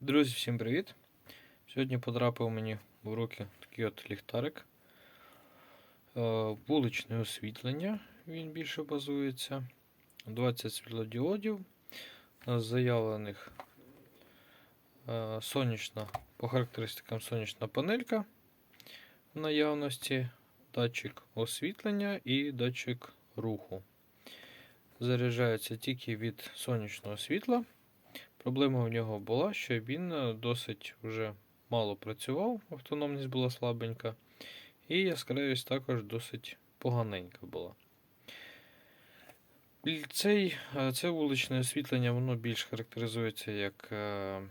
Друзі, всім привіт! Сьогодні потрапив мені в руки такий от ліхтарик. Е, Вуличне освітлення, він більше базується. 20 світлодіодів. З заявлених е, сонячна, по характеристикам сонячна панелька в наявності, датчик освітлення і датчик руху. Заряджається тільки від сонячного світла. Проблема в нього була, що він е, досить вже мало працював, автономність була слабенька, і яскравість також досить поганенька була. Цей, е, це вуличне освітлення воно більш характеризується як е,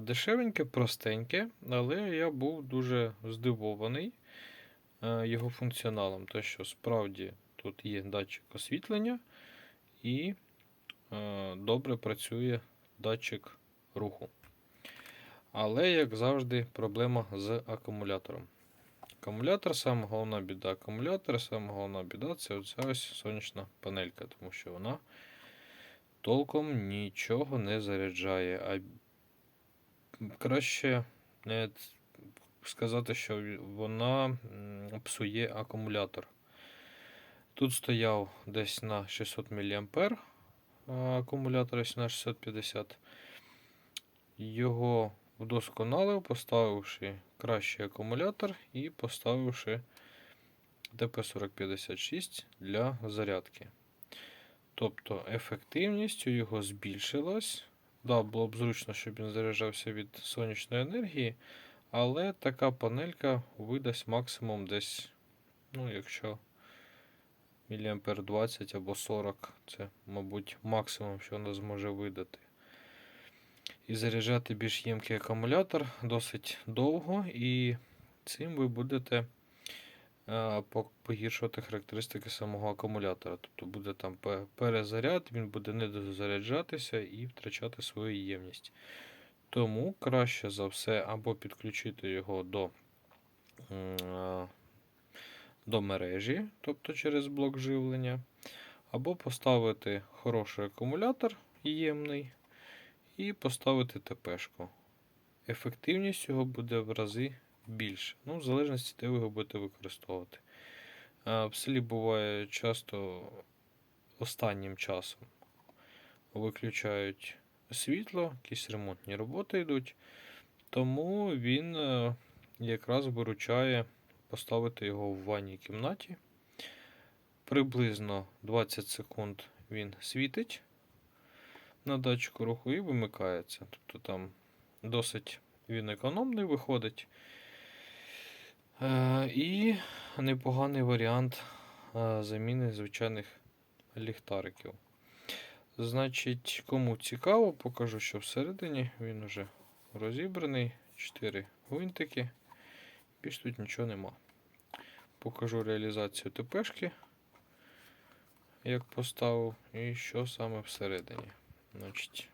дешевеньке, простеньке, але я був дуже здивований його функціоналом, те, що справді тут є датчик освітлення і добре працює датчик руху. Але, як завжди, проблема з акумулятором. Акумулятор, саме головна біда акумулятора, саме головна біда це оця ось сонячна панелька, тому що вона толком нічого не заряджає. А краще не сказати, що вона псує акумулятор. Тут стояв десь на 600 мА акумулятор ось на 650. Його вдосконалив, поставивши кращий акумулятор і поставивши ДП4056 для зарядки. Тобто ефективність у його збільшилась. Да, було б зручно, щоб він заряджався від сонячної енергії, але така панелька видасть максимум десь, ну, якщо міліампер 20 або 40. Це, мабуть, максимум, що вона зможе видати. І заряджати більш ємкий акумулятор досить довго, і цим ви будете е, погіршувати характеристики самого акумулятора. Тобто буде там перезаряд, він буде не дозаряджатися і втрачати свою ємність. Тому краще за все або підключити його до е, до мережі, тобто через блок живлення, або поставити хороший акумулятор ємний і поставити ТПшку. Ефективність його буде в рази більше. Ну, в залежності, де ви його будете використовувати. В селі буває часто останнім часом виключають світло, якісь ремонтні роботи йдуть. Тому він е, якраз виручає поставити його в ванній кімнаті. Приблизно 20 секунд він світить на датчику руху і вимикається. Тобто там досить він економний виходить. Е, і непоганий варіант е, заміни звичайних ліхтариків. Значить, кому цікаво, покажу, що всередині він вже розібраний. 4 гвинтики. Більш тут нічого нема. Покажу реалізацію ТПшки, як поставив, і що саме всередині. Значить,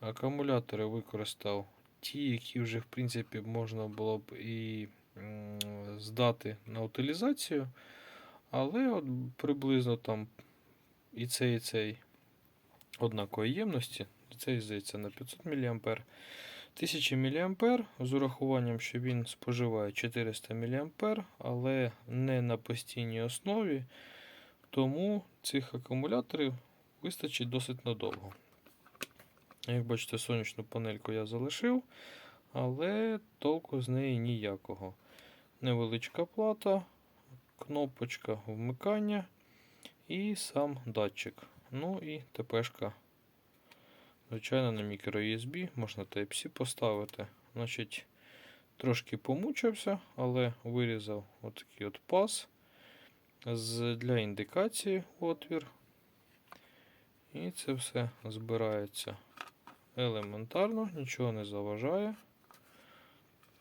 акумулятори використав ті, які вже в принципі можна було б і здати на утилізацію. Але от приблизно там і цей, і цей однакової ємності. Цей здається на 500 мА. 1000 мА з урахуванням, що він споживає 400 мА, але не на постійній основі. Тому цих акумуляторів вистачить досить надовго. Як бачите, сонячну панельку я залишив, але толку з неї ніякого. Невеличка плата, кнопочка вмикання і сам датчик. Ну і ТПшка Звичайно, на microUSB можна Type-C поставити. Значить, трошки помучився, але вирізав отакий от пас для індикації отвір. І це все збирається елементарно, нічого не заважає.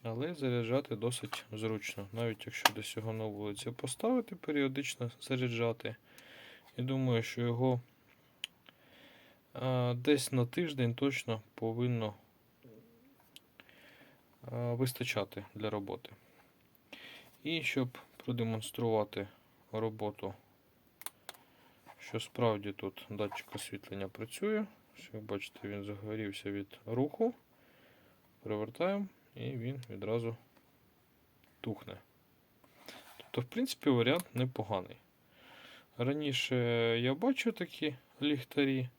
Але заряджати досить зручно. Навіть якщо десь його на вулиці поставити, періодично заряджати. І думаю, що його Десь на тиждень точно повинно вистачати для роботи. І щоб продемонструвати роботу, що справді тут датчик освітлення працює, як бачите, він загорівся від руху. Привертаємо і він відразу тухне. Тобто, в принципі, варіант непоганий. Раніше я бачив такі ліхтарі,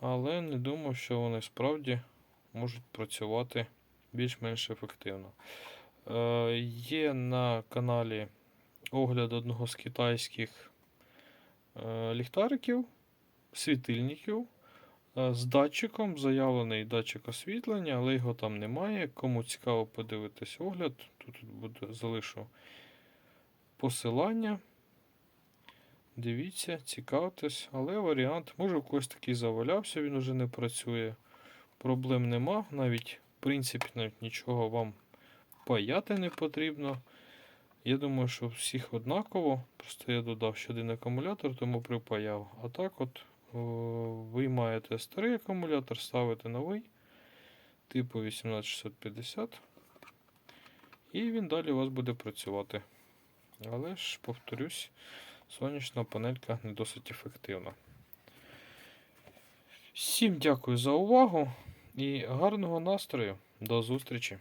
але не думав, що вони справді можуть працювати більш-менш ефективно. Е, є на каналі огляд одного з китайських е, ліхтариків, світильників е, з датчиком, заявлений датчик освітлення, але його там немає. Кому цікаво подивитись огляд, тут буде, залишу посилання. Дивіться, цікавтесь, але варіант, може, у когось такий завалявся, він уже не працює. Проблем нема, навіть, в принципі, навіть нічого вам паяти не потрібно. Я думаю, що всіх однаково. Просто я додав ще один акумулятор, тому припаяв. А так от о, виймаєте старий акумулятор, ставите новий, типу 18650. І він далі у вас буде працювати. Але ж, повторюсь, сонячна панелька не досить ефективна. Всім дякую за увагу і гарного настрою. До зустрічі!